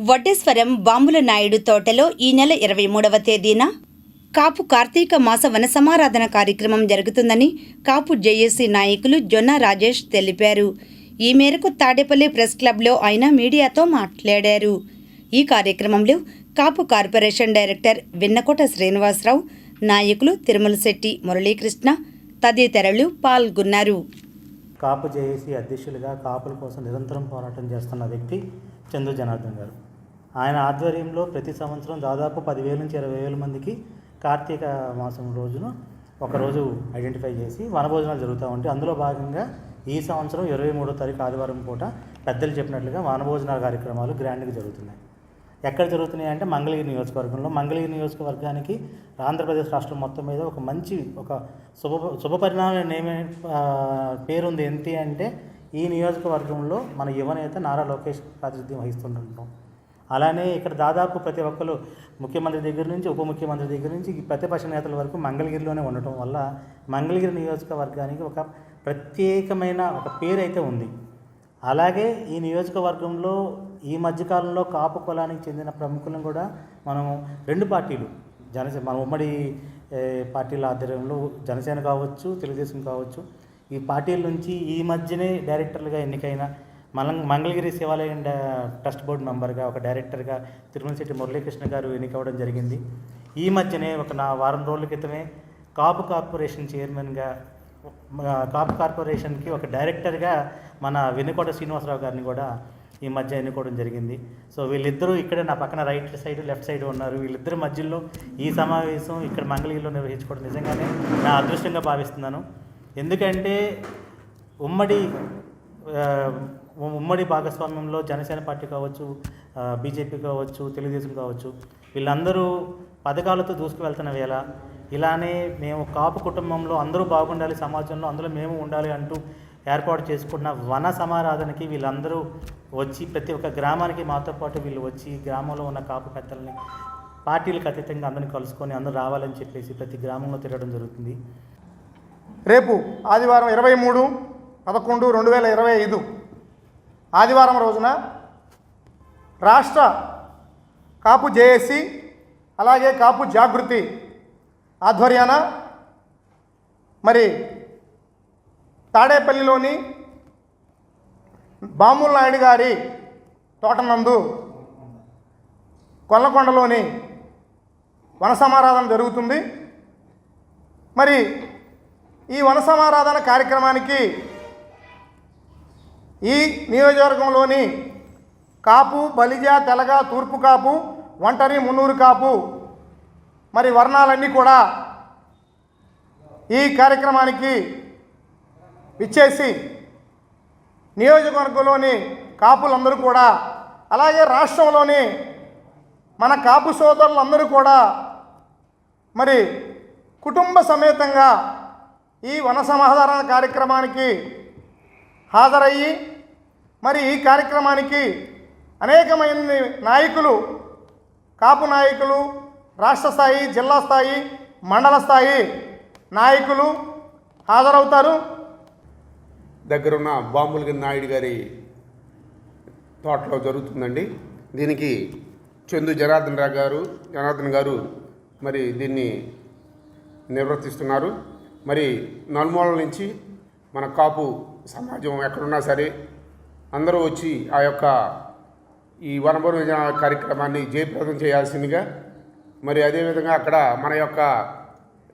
వడ్డేశ్వరం బాంబుల నాయుడు తోటలో ఈ నెల ఇరవై మూడవ తేదీన కాపు కార్తీక మాస వనసమారాధన కార్యక్రమం జరుగుతుందని కాపు జేఏసీ నాయకులు జొన్న రాజేష్ తెలిపారు. ఈ మేరకు తాడేపల్లి ప్రెస్ క్లబ్లో ఆయన మీడియాతో మాట్లాడారు. ఈ కార్యక్రమంలో కాపు కార్పొరేషన్ డైరెక్టర్ విన్నకోట శ్రీనివాసరావు నాయకులు తిరుమల శెట్టి మురళీకృష్ణ తదితరులు పాల్గొన్నారు. కాపు జేఏసీ అధ్యక్షులుగా కాపుల కోసం నిరంతరం పోరాటం చేస్తున్న వ్యక్తి చందు జనార్దన్ గారు. ఆయన ఆధ్వర్యంలో ప్రతి సంవత్సరం దాదాపు పదివేల నుంచి ఇరవై వేల మందికి కార్తీక మాసం రోజున ఒకరోజు ఐడెంటిఫై చేసి వనభోజనాలు జరుగుతూ ఉంటాయి. అందులో భాగంగా ఈ సంవత్సరం ఇరవై మూడో తారీఖు ఆదివారం పూట పెద్దలు చెప్పినట్లుగా వనభోజనాల కార్యక్రమాలు గ్రాండ్గా జరుగుతున్నాయి. ఎక్కడ జరుగుతున్నాయి అంటే మంగళగిరి నియోజకవర్గంలో. మంగళగిరి నియోజకవర్గానికి ఆంధ్రప్రదేశ్ రాష్ట్రం మొత్తం మీద ఒక మంచి ఒక శుభ శుభ పరిణామం ఏమే పేరు పేరుంది. ఏంటి అంటే ఈ నియోజకవర్గంలో మన యువనేత నారా లోకేష్ ప్రాతినిధ్యం వహిస్తుంటాం అలానే ఇక్కడ దాదాపు ప్రతి ఒక్కరు ముఖ్యమంత్రి దగ్గర నుంచి ఉప ముఖ్యమంత్రి దగ్గర నుంచి ఈ ప్రతిపక్ష నేతల వరకు మంగళగిరిలోనే ఉండటం వల్ల మంగళగిరి నియోజకవర్గానికి ఒక ప్రత్యేకమైన ఒక పేరు అయితే ఉంది. అలాగే ఈ నియోజకవర్గంలో ఈ మధ్యకాలంలో కాపు కులానికి చెందిన ప్రముఖులను కూడా మనం రెండు పార్టీలు జనసేన మన ఉమ్మడి పార్టీల ఆధ్వర్యంలో జనసేన కావచ్చు తెలుగుదేశం కావచ్చు ఈ పార్టీల నుంచి ఈ మధ్యనే డైరెక్టర్లుగా ఎన్నికైన మలం మంగళగిరి శివాలయం ట్రస్ట్ బోర్డు మెంబర్గా ఒక డైరెక్టర్గా తిరుమల శెట్టి మురళీకృష్ణ గారు ఎన్నికవడం జరిగింది. ఈ మధ్యనే ఒక నా వారం రోజుల క్రితమే కాపు కార్పొరేషన్ చైర్మన్గా కాపు కార్పొరేషన్కి ఒక డైరెక్టర్గా మన వెనుకోట శ్రీనివాసరావు గారిని కూడా ఈ మధ్య ఎన్నుకోవడం జరిగింది. సో వీళ్ళిద్దరూ ఇక్కడ నా పక్కన రైట్ సైడ్ లెఫ్ట్ సైడ్ ఉన్నారు. వీళ్ళిద్దరి మధ్యలో ఈ సమావేశం ఇక్కడ మంగళగిరిలో నిర్వహించుకోవడం నిజంగానే నా అదృష్టంగా భావిస్తున్నాను. ఎందుకంటే ఉమ్మడి ఉమ్మడి భాగస్వామ్యంలో జనసేన పార్టీ కావచ్చు బీజేపీ కావచ్చు తెలుగుదేశం కావచ్చు వీళ్ళందరూ పథకాలతో దూసుకువెళ్తున్న వేళ ఇలానే మేము కాపు కుటుంబంలో అందరూ బాగుండాలి సమాజంలో అందులో మేము ఉండాలి అంటూ ఏర్పాటు చేసుకున్న వన సమారాధనకి వీళ్ళందరూ వచ్చి ప్రతి ఒక్క గ్రామానికి మాతో పాటు వీళ్ళు వచ్చి గ్రామంలో ఉన్న కాపు పెద్దల్ని పార్టీలకు అతీతంగా అందరిని కలుసుకొని అందరూ రావాలని చెప్పేసి ప్రతి గ్రామంలో తిరగడం జరుగుతుంది. రేపు ఆదివారం ఇరవై మూడు పదకొండు రెండు వేల ఇరవై ఐదు. ఆదివారం రోజున రాష్ట్ర కాపు జేఏసీ అలాగే కాపు జాగృతి ఆధ్వర్యాన మరి తాడేపల్లిలోని బాముల నాయుడు గారి తోటనందు కొల్లకొండలోని వన సమారాధన జరుగుతుంది. మరి ఈ వన సమారాధన కార్యక్రమానికి ఈ నియోజకవర్గంలోని కాపు బలిజ తెలగ తూర్పు కాపు ఒంటరి మున్నూరు కాపు మరి వర్ణాలన్నీ కూడా ఈ కార్యక్రమానికి విచ్చేసి నియోజకవర్గంలోని కాపులందరూ కూడా అలాగే రాష్ట్రంలోని మన కాపు సోదరులందరూ కూడా మరి కుటుంబ సమేతంగా ఈ వన సమాధాన కార్యక్రమానికి హాజరయ్యి మరి ఈ కార్యక్రమానికి అనేకమైన నాయకులు కాపు నాయకులు రాష్ట్ర స్థాయి జిల్లా స్థాయి మండల స్థాయి నాయకులు హాజరవుతారు. దగ్గరున్న బాంబులకి నాయుడు గారి తోటలో జరుగుతుందండి. దీనికి చందు జనార్దన్ రావు గారు జనార్దన్ గారు మరి దీన్ని నిర్వర్తిస్తున్నారు. మరి నలుమూలల నుంచి మన కాపు సమాజం ఎక్కడున్నా సరే అందరూ వచ్చి ఆ యొక్క ఈ వనభోజన కార్యక్రమాన్ని జయప్రదం చేయాల్సిందిగా మరి అదేవిధంగా అక్కడ మన యొక్క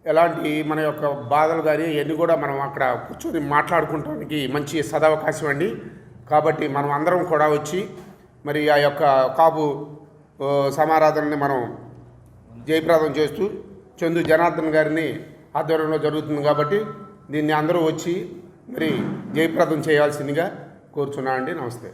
ఎలాంటి మన యొక్క బాధలు కానీ ఇవన్నీ కూడా మనం అక్కడ కూర్చొని మాట్లాడుకోవడానికి మంచి సదవకాశం అండి. కాబట్టి మనం అందరం కూడా వచ్చి మరి ఆ యొక్క కాపు సమారాధనని మనం జయప్రదం చేస్తూ చందు జనార్దన్ గారిని ఆధ్వర్యంలో జరుగుతుంది కాబట్టి దీన్ని అందరూ వచ్చి మరి జయప్రదం చేయాల్సిందిగా కోరుచున్నానండి. నమస్తే.